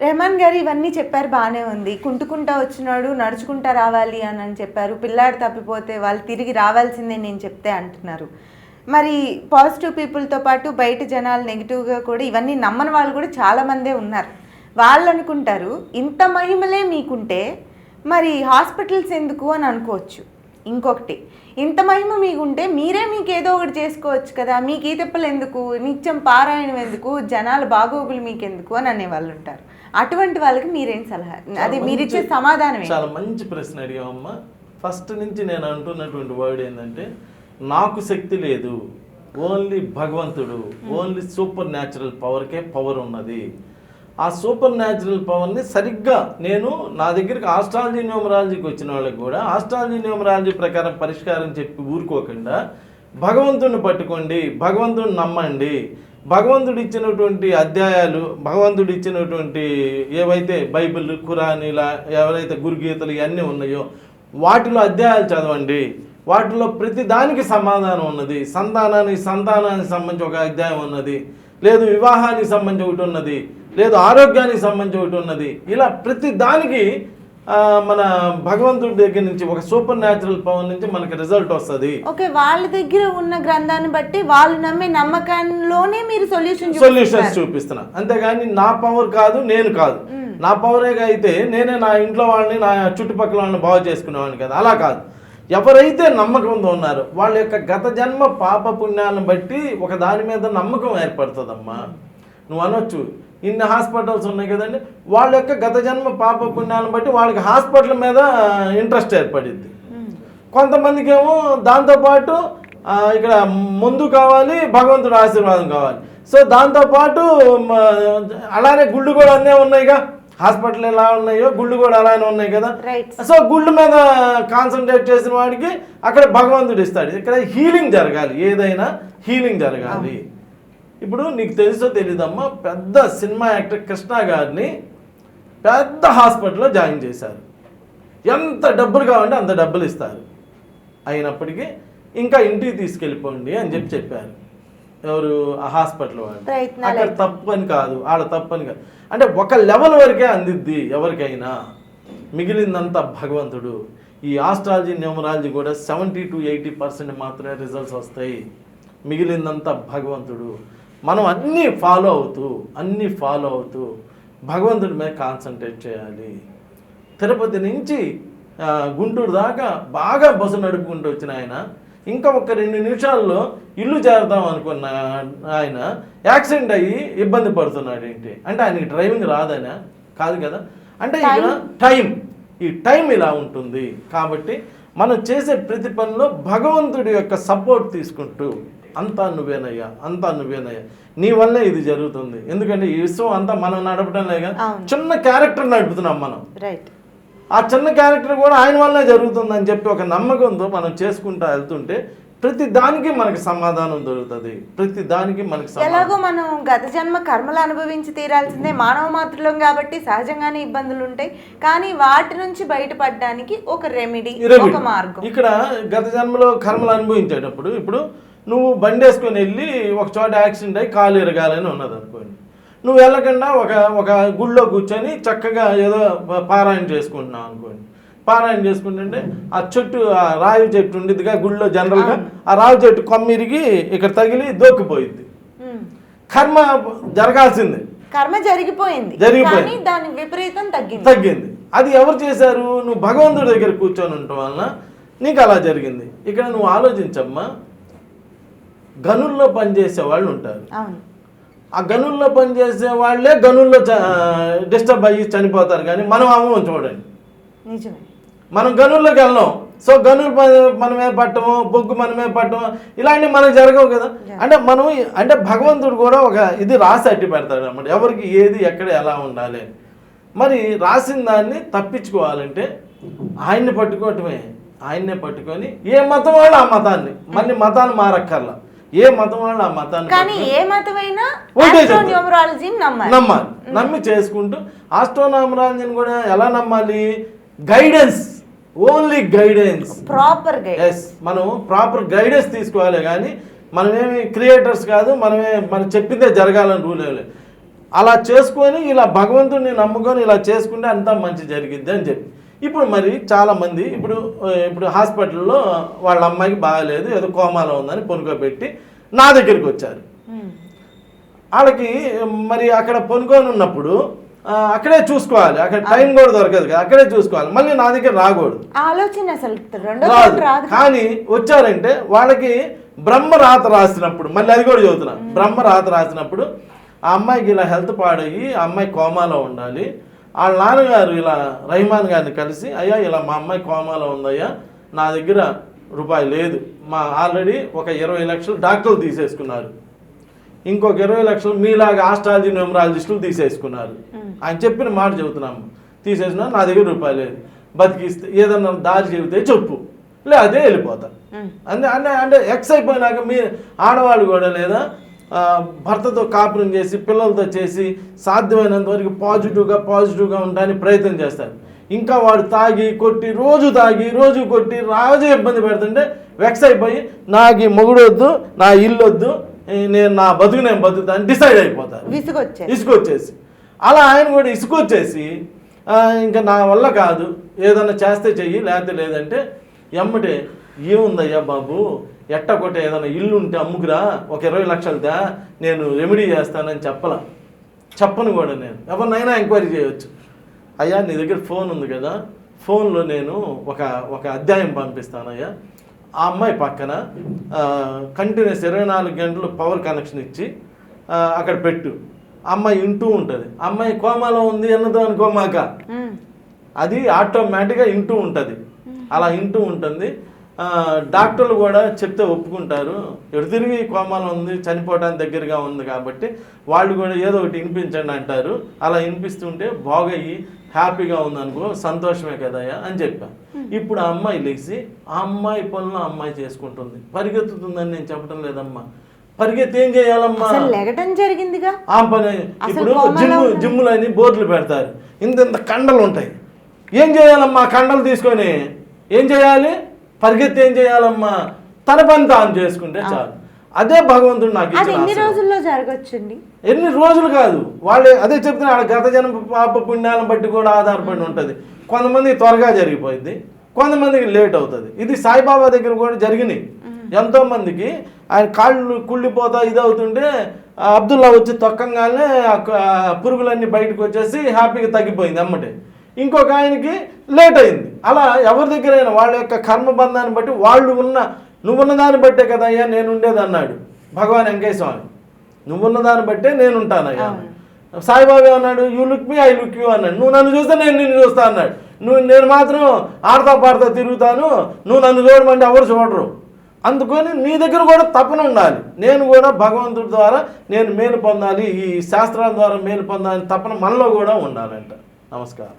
రెహమాన్ గారు ఇవన్నీ చెప్పారు బాగానే ఉంది. కుంటుకుంటా వచ్చినాడు నడుచుకుంటా రావాలి అని అని చెప్పారు. పిల్లాడు తప్పిపోతే వాళ్ళు తిరిగి రావాల్సిందే నేను చెప్తే అంటున్నారు. మరి పాజిటివ్ పీపుల్తో పాటు బయట జనాలు నెగిటివ్గా కూడా ఇవన్నీ నమ్మని వాళ్ళు కూడా చాలామందే ఉన్నారు. వాళ్ళు అనుకుంటారు ఇంత మహిమలే మీకుంటే మరి హాస్పిటల్స్ ఎందుకు అని అనుకోవచ్చు. ఇంకొకటి ఇంత మహిమ మీకుంటే మీరే మీకు ఏదో ఒకటి చేసుకోవచ్చు కదా. మీకు ఈ తిప్పలు ఎందుకు? నిత్యం పారాయణం ఎందుకు? జనాల బాగోగులు మీకు ఎందుకు అని అనే వాళ్ళు ఉంటారు. అటువంటి వాళ్ళకి మీరేం సలహా? అది మీరిచ్చే మంచి- సమాధానం? చాలా మంచి ప్రశ్న అడిగామమ్మా ఫస్ట్ నుంచి నేను అంటున్నటువంటి వర్డ్ ఏంటంటే నాకు శక్తి లేదు. ఓన్లీ భగవంతుడు ఓన్లీ సూపర్ న్యాచురల్ పవర్కే పవర్ ఉన్నది. ఆ సూపర్ న్యాచురల్ పవర్ని సరిగ్గా నేను నా దగ్గరికి ఆస్ట్రాలజీ న్యూమరాలజీకి వచ్చిన వాళ్ళకి కూడా ఆస్ట్రాలజీ న్యూమరాలజీ ప్రకారం పరిష్కారం చెప్పి ఊరుకోకుండా భగవంతుడిని పట్టుకోండి భగవంతుడిని నమ్మండి భగవంతుడు ఇచ్చినటువంటి అధ్యాయాలు భగవంతుడు ఇచ్చినటువంటి ఏవైతే బైబిల్ ఖురాన్ ఇలా ఎవరైతే గురుగీతలు ఇవన్నీ ఉన్నాయో వాటిలో అధ్యాయాలు చదవండి. వాటిలో ప్రతి దానికి సమాధానం ఉన్నది. సంతానానికి సంతానానికి సంబంధించి ఒక అధ్యాయం ఉన్నది. లేదు వివాహానికి సంబంధించి ఒకటి ఉన్నది. లేదు ఆరోగ్యానికి సంబంధించి ఒకటి ఉన్నది. ఇలా ప్రతి దానికి మన భగవంతుడి దగ్గర నుంచి ఒక సూపర్ న్యాచురల్ పవర్ నుంచి మనకి రిజల్ట్ వస్తుంది. ఓకే వాళ్ళ దగ్గర ఉన్న గ్రంథాన్ని బట్టి వాళ్ళు నమ్మే నమ్మకంలోనే మీరు సొల్యూషన్ సొల్యూషన్స్ చూపిస్తున్నా. అంతేగాని నా పవర్ కాదు నేను కాదు. నా పవరేగా అయితే నేనే నా ఇంట్లో వాళ్ళని నా చుట్టుపక్కల వాళ్ళని బాగు చేసుకునేవాడిని కదా. అలా కాదు. ఎవరైతే నమ్మకంతో ఉన్నారో వాళ్ళ యొక్క గత జన్మ పాప పుణ్యాలను బట్టి ఒక దాని మీద నమ్మకం ఏర్పడుతుందమ్మా. నువ్వు అనొచ్చు. ఇన్ని హాస్పిటల్స్ ఉన్నాయి కదండి వాళ్ళ యొక్క గత జన్మ పాప పుణ్యాలను బట్టి వాళ్ళకి హాస్పిటల్ మీద ఇంట్రెస్ట్ ఏర్పడింది కొంతమందికి ఏమో దాంతోపాటు ఇక్కడ ముందు కావాలి భగవంతుడు ఆశీర్వాదం కావాలి. సో దాంతోపాటు అలానే గుళ్ళు కూడా అన్నీ ఉన్నాయిగా. హాస్పిటల్ ఎలా ఉన్నాయో గుళ్ళు కూడా అలానే ఉన్నాయి కదా. సో గుళ్ళు మీద కాన్సన్ట్రేట్ చేసిన వాడికి అక్కడ భగవంతుడు ఇస్తాడు. ఇక్కడ హీలింగ్ జరగాలి. ఏదైనా హీలింగ్ జరగాలి. ఇప్పుడు నీకు తెలుసో తెలీదమ్మా పెద్ద సినిమా యాక్టర్ కృష్ణ గారిని పెద్ద హాస్పిటల్లో జాయిన్ చేశారు. ఎంత డబ్బులు కావాలంటే అంత డబ్బులు ఇస్తారు. అయినప్పటికీ ఇంకా ఇంటికి తీసుకెళ్ళిపోండి అని చెప్పి చెప్పారు. ఎవరు? ఆ హాస్పిటల్ వాళ్ళు. అక్కడ తప్పు అని కాదు ఆడ తప్పు అని కాదు. అంటే ఒక లెవెల్ వరకే అందిద్ది ఎవరికైనా. మిగిలిందంతా భగవంతుడు. ఈ ఆస్ట్రాలజీ న్యూమరాలజీ కూడా సెవెంటీ టు ఎయిటీ పర్సెంట్ మాత్రమే రిజల్ట్స్ వస్తాయి. మిగిలిందంతా భగవంతుడు. మనం అన్నీ ఫాలో అవుతూ అన్నీ ఫాలో అవుతూ భగవంతుడి మీద కాన్సన్ట్రేట్ చేయాలి. తిరుపతి నుంచి గుంటూరు దాకా బాగా బస్సు నడుపుకుంటూ వచ్చిన ఆయన ఇంకా ఒక రెండు నిమిషాల్లో ఇల్లు చేరదాం అనుకున్న ఆయన యాక్సిడెంట్ అయ్యి ఇబ్బంది పడుతున్నాడు ఏంటి? అంటే ఆయనకి డ్రైవింగ్ రాదనా? కాదు కదా? అంటే ఇక్కడ టైం ఈ టైం ఇలా ఉంటుంది. కాబట్టి మనం చేసే ప్రతి పనిలో భగవంతుడి యొక్క సపోర్ట్ తీసుకుంటూ అంతా నువ్వేనయ్యా అంతా నువ్వేనయ్యా నీ వల్లే ఇది జరుగుతుంది. ఎందుకంటే ఈ విశ్వం అంతా మనం నడపడం లేక. చిన్న క్యారెక్టర్ నడుపుతున్నాం మనం. రైట్ ఆ చిన్న క్యారెక్టర్ కూడా ఆయన వల్లే జరుగుతుందని చెప్పి ఒక నమ్మకంతో మనం చేసుకుంటా వెళ్తుంటే ప్రతి దానికి మనకి సమాధానం దొరుకుతుంది. ప్రతి దానికి మనకి ఎలాగో మనం గత జన్మ కర్మలు అనుభవించి తీరాల్సిందే మానవ మాతృలం కాబట్టి సహజంగానే ఇబ్బందులు ఉంటాయి. కానీ వాటి నుంచి బయటపడడానికి ఒక రెమెడీ. ఒక మార్గం. ఇక్కడ గత జన్మలో కర్మలు అనుభవించేటప్పుడు ఇప్పుడు నువ్వు బండి వేసుకొని వెళ్ళి ఒక చోట యాక్సిడెంట్ అయ్యి కాలు ఎరగాలని ఉన్నది అనుకోండి నువ్వు వెళ్ళకుండా ఒక ఒక గుళ్ళో కూర్చొని చక్కగా ఏదో పారాయణ చేసుకుంటున్నావు అనుకోండి. పారాయణ చేసుకుంటుంటే ఆ చెట్టు ఆ రావి చెట్టు ఉండిద్దిగా గుళ్ళో జనరల్గా. ఆ రావి చెట్టు కొమ్మిరిగి ఇక్కడ తగిలి దోక్కుపోయిద్ది. ఉమ్. కర్మ జరగాల్సిందే. కర్మ జరిగిపోయింది. జరిగిపోయింది. దాని విపరీతం తగ్గింది. తగ్గింది. అది ఎవరు చేశారు? నువ్వు భగవంతుడి దగ్గర కూర్చొని ఉండటం వలన నీకు అలా జరిగింది. ఇక్కడ నువ్వు ఆలోచించమ్మా. గనుల్లో పనిచేసే వాళ్ళు ఉంటారు. ఆ గనుల్లో పనిచేసే వాళ్ళే గనుల్లో డిస్టర్బ్ అయ్యి చనిపోతారు. కానీ మనం అమ్మం చూడండి. నిజమే. మనం గనుల్లోకి వెళ్ళాం సో గనులు మనమే పట్టము బొగ్గు మనమే పట్టము ఇలాంటివి మనకు జరగవు కదా. అంటే మనం అంటే భగవంతుడు కూడా ఒక ఇది రాసి అట్టి పెడతాడు అన్నమాట ఎవరికి ఏది ఎక్కడ ఎలా ఉండాలి. మరి రాసిన దాన్ని తప్పించుకోవాలంటే ఆయన్ని పట్టుకోవటమే. ఆయన్నే పట్టుకొని ఏ మతం వాళ్ళు ఆ మతాన్ని. మళ్ళీ మతాన్ని మారక్కర్లా. ఏ మతం వాళ్ళు ఆ మతాన్ని కానీ ఏ మతమైనా నమ్మాలి. నమ్మి చేసుకుంటూ ఆస్ట్రోనామరాంజన్ కూడా ఎలా నమ్మాలి? గైడెన్స్ ఓన్లీ గైడెన్స్ ప్రాపర్గా ఎస్ మనం ప్రాపర్ గైడెన్స్ తీసుకోవాలి కానీ మనమేమి క్రియేటర్స్ కాదు మనమే మనం చెప్పిందే జరగాలని రూల్ అలా చేసుకొని ఇలా భగవంతుడిని నమ్ముకొని ఇలా చేసుకుంటే అంతా మంచి జరిగిద్ది అని చెప్పి. ఇప్పుడు మరి చాలామంది ఇప్పుడు ఇప్పుడు హాస్పిటల్లో వాళ్ళ అమ్మాయికి బాగాలేదు ఏదో కోమాలో ఉందని పొనుకోబెట్టి నా దగ్గరికి వచ్చారు. ఉమ్. వాళ్ళకి మరి అక్కడ పొనుకొని ఉన్నప్పుడు అక్కడే చూసుకోవాలి. అక్కడ టైం కూడా దొరకదు కదా అక్కడే చూసుకోవాలి. మళ్ళీ నా దగ్గర రాకూడదు. ఆలోచన అసలు రాదు. కానీ వచ్చారంటే వాళ్ళకి బ్రహ్మ రాత రాసినప్పుడు మళ్ళీ అది కూడా చదువుతున్నా. బ్రహ్మ రాత రాసినప్పుడు ఆ అమ్మాయికి ఇలా హెల్త్ పాడయ్యి ఆ అమ్మాయి కోమాలో ఉండాలి. వాళ్ళ నాన్నగారు ఇలా రహిమాన్ గారిని కలిసి అయ్యా ఇలా మా అమ్మాయి కోమాలో ఉందయ్యా నా దగ్గర రూపాయి లేదు. మా ఆల్రెడీ ఒక ఇరవై లక్షలు డాక్టర్లు తీసేసుకున్నారు. ఇంకొక ఇరవై లక్షలు మీలాగా ఆస్ట్రాలజీ న్యూమరాలజిస్టులు తీసేసుకున్నారు. ఆయన చెప్పిన మాట చెబుతున్నాము. తీసేసిన నా దగ్గర రూపాయలు లేదు. బతికిస్తే ఏదన్నా దారి చెబితే చెప్పు. లే అదే వెళ్ళిపోతా. అంటే అంటే అంటే ఎక్స్ అయిపోయినాక మీ ఆడవాళ్ళు కూడా లేదా భర్తతో కాపురం చేసి పిల్లలతో చేసి సాధ్యమైనంత వరకు పాజిటివ్గా పాజిటివ్గా ఉండడానికి ప్రయత్నం చేస్తారు. ఇంకా వాడు తాగి కొట్టి రోజు తాగి రోజు కొట్టి రోజు ఇబ్బంది పెడుతుంటే వెక్స్ అయిపోయి నాకు ఈ మొగుడు వద్దు నా ఇల్లు వద్దు నేను నా బతుకు నేను బతుకుతాను డిసైడ్ అయిపోతారు. విసుగొచ్చాయి ఇసుకొచ్చేసి అలా ఆయన కూడా ఇసుకొచ్చేసి "ఆ, ఇంకా నా వల్ల కాదు ఏదన్నా చేస్తే చెయ్యి లేకపోతే లేదంటే ఎమ్మటే ఏముందయ్యా బాబు ఎట్ట కొట్ట ఏదైనా ఇల్లు ఉంటే అమ్ముకురా ఒక ఇరవై లక్షలదా నేను రెమెడీ చేస్తానని చెప్పలా. చెప్పను కూడా నేను. ఎవరినైనా ఎంక్వైరీ చేయవచ్చు అయ్యా నీ దగ్గర ఫోన్ ఉంది కదా ఫోన్లో నేను ఒక ఒక అధ్యాయం పంపిస్తానయ్యా. ఆ అమ్మాయి పక్కన కంటిన్యూస్ ఇరవై నాలుగు గంటలు పవర్ కనెక్షన్ ఇచ్చి అక్కడ పెట్టు. అమ్మాయి వింటూ ఉంటుంది. అమ్మాయి కోమాలో ఉంది అన్నదో అనుకోమాక. అది ఆటోమేటిక్గా ఇంటూ ఉంటుంది. అలా ఇంటూ ఉంటుంది. డాక్టర్లు కూడా చెప్తే ఒప్పుకుంటారు. ఎడు తిరిగి కోమాలో ఉంది చనిపోవడానికి దగ్గరగా ఉంది కాబట్టి వాళ్ళు కూడా ఏదో ఒకటి వినిపించండి అంటారు. అలా వినిపిస్తుంటే బాగయ్యి హ్యాపీగా ఉందనుకో సంతోషమే కదయ్యా అని చెప్పా. ఇప్పుడు ఆ అమ్మాయి లేచి ఆ అమ్మాయి పనులు అమ్మాయి చేసుకుంటుంది. పరిగెత్తుతుందని నేను చెప్పడం లేదమ్మా. పరిగెత్తి ఏం చేయాలమ్మా? లెగటం జరిగిందిగా? ఆ పని ఇప్పుడు జిమ్ జిమ్లు అని బోర్డులు పెడతారు. ఇంత ఇంత కండలు ఉంటాయి ఏం చేయాలమ్మా? కండలు తీసుకొని ఏం చేయాలి? పరిగెత్తి ఏం చేయాలమ్మా? తన పని తాను చేసుకుంటే చాలు. అదే భగవంతుడు నాకు ఎన్ని. రోజుల్లో జరగచ్చండి ఎన్ని రోజులు కాదు. వాళ్ళే అదే చెప్తున్నా వాళ్ళ గత జన్మ పాప పుణ్యాలను బట్టి కూడా ఆధారపడి ఉంటుంది. కొంతమంది త్వరగా జరిగిపోయింది కొంతమందికి లేట్ అవుతుంది. ఇది సాయిబాబా దగ్గర కూడా జరిగినాయి. ఎంతో మందికి ఆయన కాళ్ళు కుళ్ళిపోతా ఇది అవుతుంటే అబ్దుల్లా వచ్చి తొక్కంగానే పురుగులన్నీ బయటకు వచ్చేసి హ్యాపీగా తగ్గిపోయింది అమ్మటే. ఇంకొక ఆయనకి లేట్ అయింది. అలా ఎవరి దగ్గరైనా వాళ్ళ యొక్క కర్మబంధాన్ని బట్టి వాళ్ళు ఉన్న నువ్వున్న దాన్ని బట్టే కదా అయ్యా నేను ఉండేది అన్నాడు. భగవాన్ వెంకయ్య స్వామి నువ్వున్న దాన్ని బట్టే నేను ఉంటానయ్యా సాయిబాబా అన్నాడు you look me I look you అన్నాడు. నువ్వు నన్ను చూస్తే నేను నిన్ను చూస్తా అన్నాడు. నువ్వు నేను మాత్రం ఆడతా పాడతా తిరుగుతాను. నువ్వు నన్ను చూడమంటే ఎవరు చూడరు. అందుకని నీ దగ్గర కూడా తపన ఉండాలి. నేను కూడా భగవంతుడి ద్వారా నేను మేలు పొందాలి. ఈ శాస్త్రాల ద్వారా మేలు పొందాలని తపన మనలో కూడా ఉండాలంట. నమస్కారం.